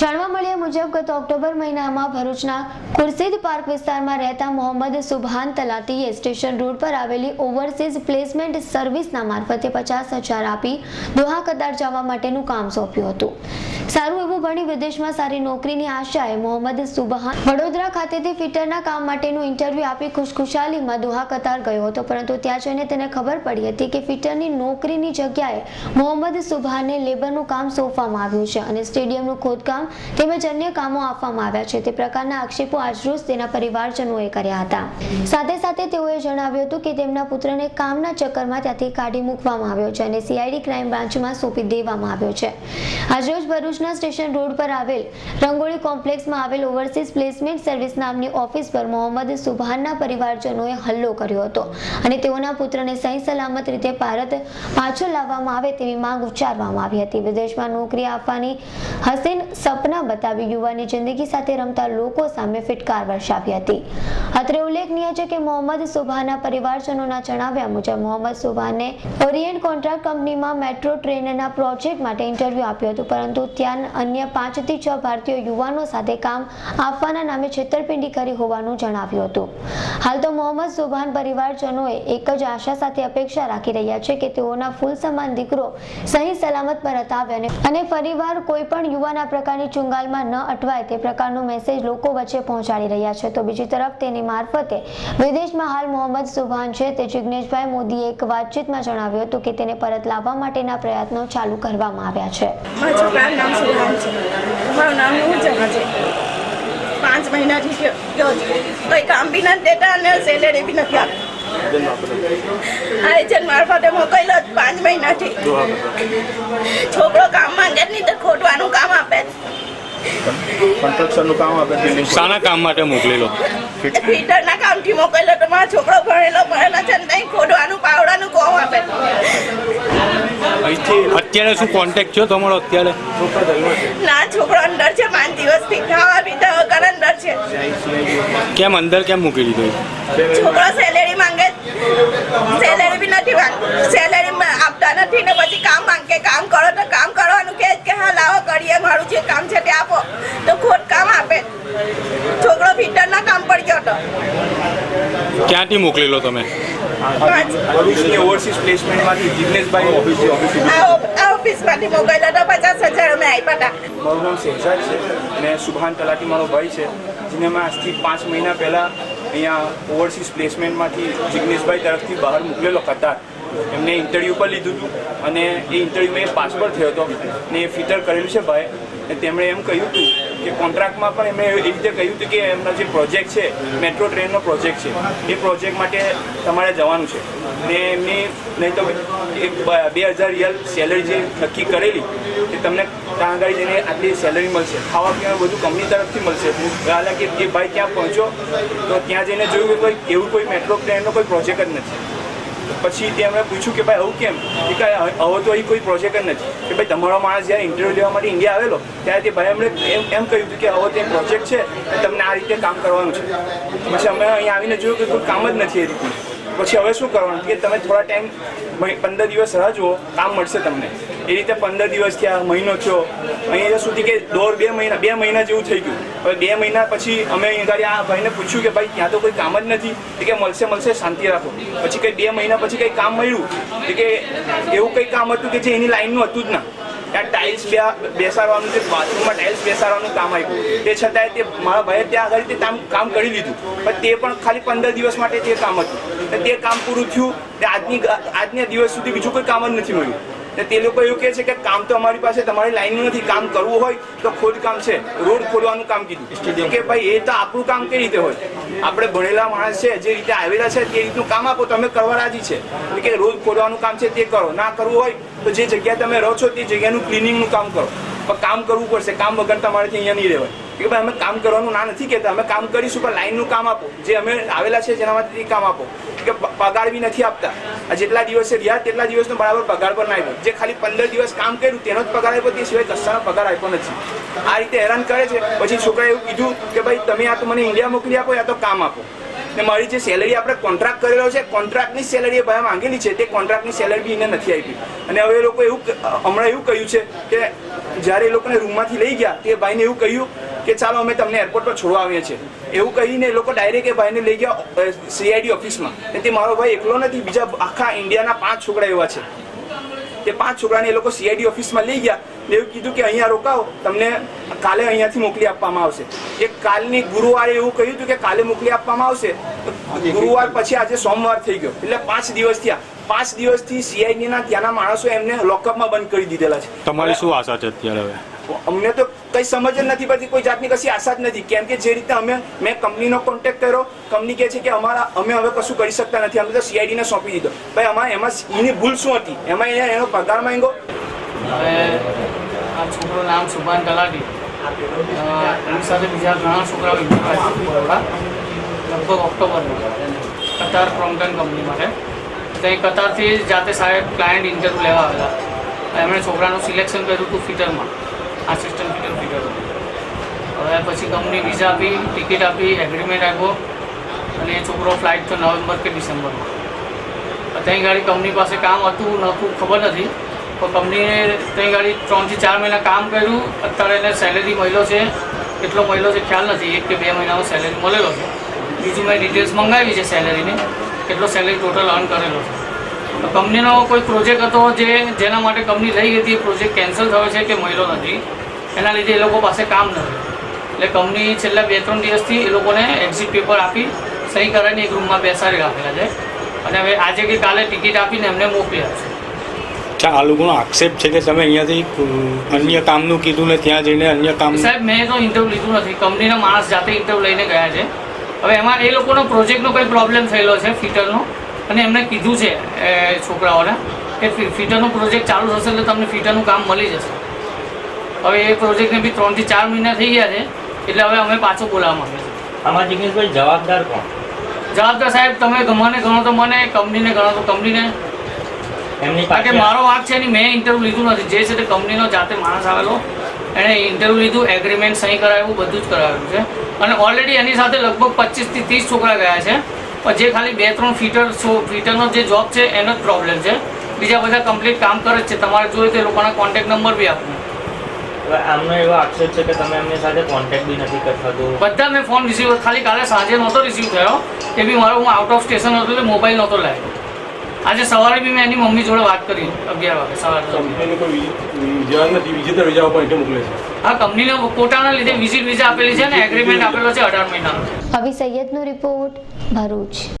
જાણવા મળ્યા મુજબ ગત ઓક્ટોબર મહિનામાં ભરૂચના ખુરશીદ પાર્ક વિસ્તારમાં રહેતા મોહમ્મદ સુભાન તલાટીએ સ્ટેશન રોડ પર આવેલી ઓવરસીઝ પ્લેસમેન્ટ સર્વિસના મારફતે પચાસ હજાર આપી દોહા કતાર જવા માટેનું કામ સોંપ્યું હતું. સારું એવું ભણી વિદેશમાં સારી નોકરીની આશાએ મોહમ્મદ સુબહાન વડોદરા ખાતેથી ફિટરના કામ માટેનું ઇન્ટરવ્યૂ આપી ખુશખુશાલીમાં દોહા કતાર ગયો હતો, પરંતુ ત્યાં જઈને તેને ખબર પડી હતી કે ફિટરની નોકરીની જગ્યાએ મોહમ્મદ સુભાને લેબરનું કામ સોંપવામાં આવ્યું છે અને સ્ટેડિયમનું ખોદકામ તેમજ અન્ય કામો આપવામાં આવ્યા છે. તે પ્રકારના આક્ષેપો આજરોજ તેના પરિવારજનોએ કર્યા હતા. સાથે સાથે તેઓએ જણાવ્યું હતું કે તેમના પુત્રને કામના ચક્કરમાં ત્યાંથી કાઢી મૂકવામાં આવ્યો છે અને સીઆઈડી ક્રાઇમ બ્રાન્ચમાં સોંપી દેવામાં આવ્યો છે. આજરોજ ભરૂચના સ્ટેશન રોડ પર આવેલ રંગોળી કોમ્પ્લેક્સમાં આવેલ ઓવરસીઝ પ્લેસમેન્ટ સર્વિસ નામની ઓફિસ પર મોહમ્મદ સુભાનના પરિવારજનોએ હલ્લો કર્યો હતો અને તેઓના પુત્રને સહી સલામત રીતે ભારત પાછો લાવવામાં આવે તેવી માંગ ઉચ્ચારવામાં આવી હતી. વિદેશમાં નોકરી આપવાની હસીન સપના બતાવી યુવાની જિંદગી સાથે રમતા લોકો સામે ફિટકાર વર્ષાવી હતી. અત્રે ઉલ્લેખનીય છે કે મોહમ્મદ સુભાના પરિવારજનોના જણાવ્યા મુજબ મોહમ્મદ સુભાને ઓરિયન્ટ કોન્ટ્રાક્ટ કંપનીમાં મેટ્રો ટ્રેનના પ્રોજેક્ટ માટે ઇન્ટરવ્યૂ આપ્યું હતું, પરંતુ ત્યાં અન્ય પાંચથી છ ભારતીય યુવાનો સાથે કામ આપવાના નામે છેતરપિંડી કરી હોવાનું જણાવ્યું હતું. હાલ તો મોહમ્મદ સુભાન પરિવારજનોએ એક જ આશા સાથે અપેક્ષા રાખી રહ્યા છે કે તેઓના ફૂલ સમાન દીકરો સહી સલામત પરત આવે અને ફરીવાર કોઈ પણ યુવાના આ પ્રકારની ચુંગાલમાં ન અટવાય તે પ્રકારનો મેસેજ લોકો વચ્ચે પહોંચાડી રહ્યા છે. તો બીજી તરફ તેની મારફતે વિદેશમાં હાલ મોહમ્મદ સુભાન છે તે જિગ્નેશભાઈ મોદીએ એક વાતચીતમાં જણાવ્યું હતું કે તેને પરત લાવવા માટેના પ્રયત્નો ચાલુ કરવામાં આવ્યા છે. છોકરો કામ માંગે જ નહીં તો ખોટવાનું કામ આપે કન્સ્ટ્રક્શનનું કામ આપે બિલ્ડિંગ શાના કામ માટે મોકલેલો. ફિટરના કામથી મોકલેલો તો મારો છોકરો ભણેલો ભણેલો છે ને ત્યાં ખોટવાનું પાવડાનું કોમ આપે. અત્યારે શું કોન્ટેક્ટ છે તમારો અત્યારે? ના છોકરો અંદર છે પાંચ દિવસથી ખાવા પીતા વગર અંદર છે. કેમ અંદર કેમ મૂકી દીધો છોકરો સેલેરી માંગે સેલેરી બી નથી માંગતો. સેલેરી આપતા નથી ને પછી કામ માંગે. કામ કરો તો કામ કરવાનું કે કે હા લાવો કરીએ મારું જે કામ છે તે આપો તો ખોટ કામ આપે છોકરો ફિટરના કામ પર ગયો હતો. ક્યાંથી મોકલેલો તમે? ભરૂચની ઓવરસીઝ પ્લેસમેન્ટમાંથી જિગ્નેશભાઈ ઓફિસ આ ઓફિસમાંથી મોકલેલો પચાસ હજાર અમે આપ્યા હતા. મારું નામ શહેજાદ છે અને સુભાન તલાટી મારો ભાઈ છે જેને મેં આજથી પાંચ મહિના પહેલાં અહીંયા ઓવરસીઝ પ્લેસમેન્ટમાંથી જિગ્નેશભાઈ તરફથી બહાર મોકલેલો કતાર એમને ઇન્ટરવ્યૂ પર લીધું હતું અને એ ઇન્ટરવ્યૂમાં એ પાસ પર થયો હતો ને એ ફિટર કરેલું છે ભાઈ. તેમણે એમ કહ્યું હતું કે કોન્ટ્રાક્ટમાં પણ એમણે એવી રીતે કહ્યું હતું કે એમનો જે પ્રોજેક્ટ છે, મેટ્રો ટ્રેનનો પ્રોજેક્ટ છે, એ પ્રોજેક્ટ માટે તમારે જવાનું છે. ને એમની, નહીં તો એક બે હજાર રિયલ સેલરી જે નક્કી કરેલી, એ તમને ત્યાં આગળ જઈને આટલી સેલરી મળશે. ખાવા પીવાનું બધું કંપની તરફથી મળશે. હાલાકી, એ ભાઈ ત્યાં પહોંચ્યો, તો ત્યાં જઈને જોયું કે કોઈ, એવું કોઈ મેટ્રો ટ્રેનનો કોઈ પ્રોજેક્ટ જ નથી. પછી તેમણે પૂછ્યું કે ભાઈ, આવું કેમ? કે કાંઈ હવે તો અહીં કોઈ પ્રોજેક્ટ જ નથી. કે ભાઈ, તમારો માણસ જ્યારે ઇન્ટરવ્યૂ લેવા માટે ઇન્ડિયા આવેલો, ત્યારે તે ભાઈ અમને એમ એમ કહ્યું હતું કે, હવે તે પ્રોજેક્ટ છે તમને આ રીતે કામ કરવાનું છે. પછી અમે અહીંયા આવીને જોયું કે કોઈ કામ જ નથી એ રીતનું. પછી હવે શું કરવાનું? કે તમે થોડા ટાઈમ પંદર દિવસ રાહ જુઓ, કામ મળશે તમને. એ રીતે પંદર દિવસ થયા, મહિનો થયો. અહીંયા સુધી કે દોઢ બે મહિના બે મહિના જેવું થઈ ગયું. હવે બે મહિના પછી અમે અહીંયા આ ભાઈને પૂછ્યું કે ભાઈ, ત્યાં તો કોઈ કામ જ નથી. કે, મળશે મળશે, શાંતિ રાખો. પછી કંઈ બે મહિના પછી કંઈ કામ મળ્યું. કે, એવું કંઈ કામ હતું કે જે એની લાઈનનું હતું જ ના. ત્યાં ટાઇલ્સ બેસાડવાનું જે બાથરૂમમાં ટાઇલ્સ બેસાડવાનું કામ આવ્યું તે છતાંય તે મારા ભાઈએ ત્યાં આગળ તે કામ કામ કરી લીધું. પણ તે પણ ખાલી પંદર દિવસ માટે તે કામ હતું. તે કામ પૂરું થયું. તે આજની આજના દિવસ સુધી બીજું કોઈ કામ જ નથી મળ્યું. ને તે લોકો એવું કહે છે કે કામ તો અમારી પાસે, તમારી લાઈનનું નથી. કામ કરવું હોય તો ખોદકામ છે. રોડ ખોલવાનું કામ કીધું. કે ભાઈ, એ તો આપણું કામ કઈ રીતે હોય? આપણે ભણેલા માણસ છે, જે રીતે આવેલા છે, તે રીતનું કામ આપો તમે કરવા રાજી છે. કે રોડ ખોલવાનું કામ છે, તે કરો. ના કરવું હોય, તો જે જગ્યાએ તમે રહો છો, તે જગ્યાનું ક્લિનિંગનું કામ કરો. પણ કામ કરવું પડશે. કામ વગર તમારાથી અહીંયા નહીં રહેવાય. કે ભાઈ અમે કામ કરવાનું ના નથી કહેતા. અમે કામ કરીશું, પણ લાઈનનું કામ આપો. જે અમે આવેલા છે જેના માટે કામ આપો. કે પગાર બી નથી આપતા. આ જેટલા દિવસે રહ્યા તેટલા દિવસનો બરાબર પગાર પણ આવ્યો જે ખાલી પંદર દિવસ કામ કર્યું તેનો જ પગાર આપ્યો, તે સિવાય કશાનો પગાર આપ્યો નથી. આ રીતે હેરાન કરે છે. પછી છોકરાએ એવું કીધું કે ભાઈ, તમે આ તો મને ઇન્ડિયા મોકલી આપો, યા તો કામ આપો. ને મારી જે સેલરી આપણે કોન્ટ્રાક્ટ કરેલો છે કોન્ટ્રાક્ટની સેલરી એ ભાઈ માંગેલી છે, તે કોન્ટ્રાક્ટની સેલરી બી એને નથી આપી. અને હવે એ લોકો એવું હમણાં એવું કહ્યું છે કે જ્યારે એ લોકોને રૂમમાંથી લઈ ગયા, તે ભાઈને એવું કહ્યું કે ચાલો અમે તમને એરપોર્ટ પર છોડવા આવીએ છીએ. એવું કહીને એ લોકો ડાયરેક્ટ એ ભાઈને લઈ ગયા સીઆઈડી ઓફિસમાં તે મારો ભાઈ એકલો નથી બીજા આખા ઇન્ડિયાના પાંચ છોકરા એવા છે. તે પાંચ છોકરાને એ લોકો સીઆઈડી ઓફિસમાં લઈ ગયા. એવું કીધું કે અહીંયા રોકાવો તમને કાલે અહીંયાથી મોકલી આપવામાં આવશે. એ કાલની ગુરુવારે એવું કહ્યું હતું કે કાલે મોકલી આપવામાં આવશે. ગુરુવાર પછી આજે સોમવાર થઈ ગયો. એટલે પાંચ દિવસ થયા. પાંચ દિવસથી સીઆઈડી ના ત્યાંના માણસો એમને લોકઅપમાં બંધ કરી દીધેલા છે. તમારી શું આશા છે અત્યારે હવે? અમને તો કઈ સમજ જ નથી પડતી, કોઈ જાતની કશી આશા જ નથી. કેમ કે જે રીતે અમે, મેં કંપનીનો કોન્ટેક્ટ કર્યો, કંપની કહે છે કે અમારા, અમે હવે કશું કરી શકતા નથી. અમે તો સીઆઈડીને સોંપી દીધો. ભાઈ, અમારે એમાં એની ભૂલ શું હતી? એમાં એને એનો પગાર માંગ્યો? હવે આ છોકરો નામ સુભાન તલાટી. એની સાથે બીજા ઘણા છોકરાઓ લગભગ ઓક્ટોબરમાં કતાર પ્રોમ્પટન કંપની માટે. તો એ કતારથી જાતે સાહેબ ક્લાયન્ટ ઇન્ટરવ્યુ લેવા આવેલા. એમણે છોકરાનું સિલેક્શન કર્યું હતું ફિટરમાં આસિસ્ટન્ટ ફિટર પછી કંપની વિઝા આપી ટિકિટ આપી એગ્રીમેન્ટ આપ્યો અને એ છોકરો ફ્લાઇટ તો નવેમ્બર કે ડિસેમ્બરમાં ત્યાં ગાડી કંપની પાસે કામ હતું, નહોતું, ખબર નથી. પણ કંપનીએ ત્યાં ગાડી ત્રણથી ચાર મહિના કામ કર્યું. અત્યારે એને સેલેરી મળ્યો છે. કેટલો મળ્યો છે, ખ્યાલ નથી. એક કે બે મહિનામાં સેલેરી મળેલો છે. બીજું મેં ડિટેલ્સ મંગાવી છે સેલેરીની કેટલો સેલેરી ટોટલ અર્ન કરેલો છે. કંપનીનો કોઈ પ્રોજેક્ટ હતો જે, જેના માટે કંપની લઈ ગઈ હતી, એ પ્રોજેક્ટ કેન્સલ થયો છે કે મળ્યો નથી. એના લીધે એ લોકો પાસે કામ નથી. એટલે કંપની છેલ્લા બે ત્રણ દિવસથી એ લોકોને એક્ઝિટ પેપર આપી સહી કરાવીને એક રૂમમાં બેસાડી રાખેલા છે. અને હવે આજે કે કાલે ટિકિટ આપીને એમને મોકલી આપશે. આ લોકોનો આક્ષેપ છે કે તમે અહીંયાથી અન્ય કામનું કીધું ને ત્યાં જઈને અન્ય કામ સાહેબ મેં તો ઇન્ટરવ્યુ લીધું નથી. કંપનીના માણસ જાતે ઇન્ટરવ્યુ લઈને ગયા છે. હવે એમાં એ લોકોનો પ્રોજેક્ટનો કંઈ પ્રોબ્લેમ થયેલો છે ફિટરનો. અને એમને કીધું છે એ છોકરાઓને કે ફિટરનો પ્રોજેક્ટ ચાલુ થશે એટલે તમને ફિટરનું કામ મળી જશે. હવે એ પ્રોજેક્ટને બી ત્રણથી ચાર મહિના થઈ ગયા છે. એટલે હવે અમે પાછો બોલાવવા માંગીએ છીએ. આમાં જિગ્નેશભાઈ જવાબદાર કોણ? જવાબદાર સાહેબ તમે મને ગણો તો મને કંપનીને ગણો તો કંપનીને. એમની કારણ કે મારો વાંક છે નહીં મેં ઇન્ટરવ્યૂ લીધું નથી. જે છે તે કંપનીનો જાતે માણસ આવેલો. એણે ઇન્ટરવ્યૂ લીધું એગ્રીમેન્ટ સહી કરાવ્યું બધું જ કરાવ્યું છે. અને ઓલરેડી એની સાથે લગભગ પચીસથી ત્રીસ છોકરા ગયા છે. પણ જે ખાલી બે ત્રણ ફીટર ફીટરનો જે જોબ છે એનો જ પ્રોબ્લેમ છે. બીજા બધા કમ્પ્લીટ કામ કરે છે. તમારે જોઈએ તો એ લોકોના કોન્ટેક્ટ નંબર બી આપો. આમનો એવો આક્ષેપ છે કે તમે એમની સાથે કોન્ટેક્ટ બી નથી કરતા તો બધા મેં ફોન રિસીવ ખાલી કાલે સાંજે નહોતો રિસીવ થયો. એ બી મારો હું આઉટ ઓફ સ્ટેશન હતો એટલે મોબાઈલ નહોતો લાવ્યો. આજે સવારે બી મેં એની મમ્મી જોડે વાત કરી અગિયાર વાગે સવારે હા કંપનીને કોટાના લીધે વિઝિટ વિઝા આપેલી છે ને એગ્રીમેન્ટ આપેલો છે અઢાર મહિનાનો. અભી સૈયદનો રિપોર્ટ ભરૂચ.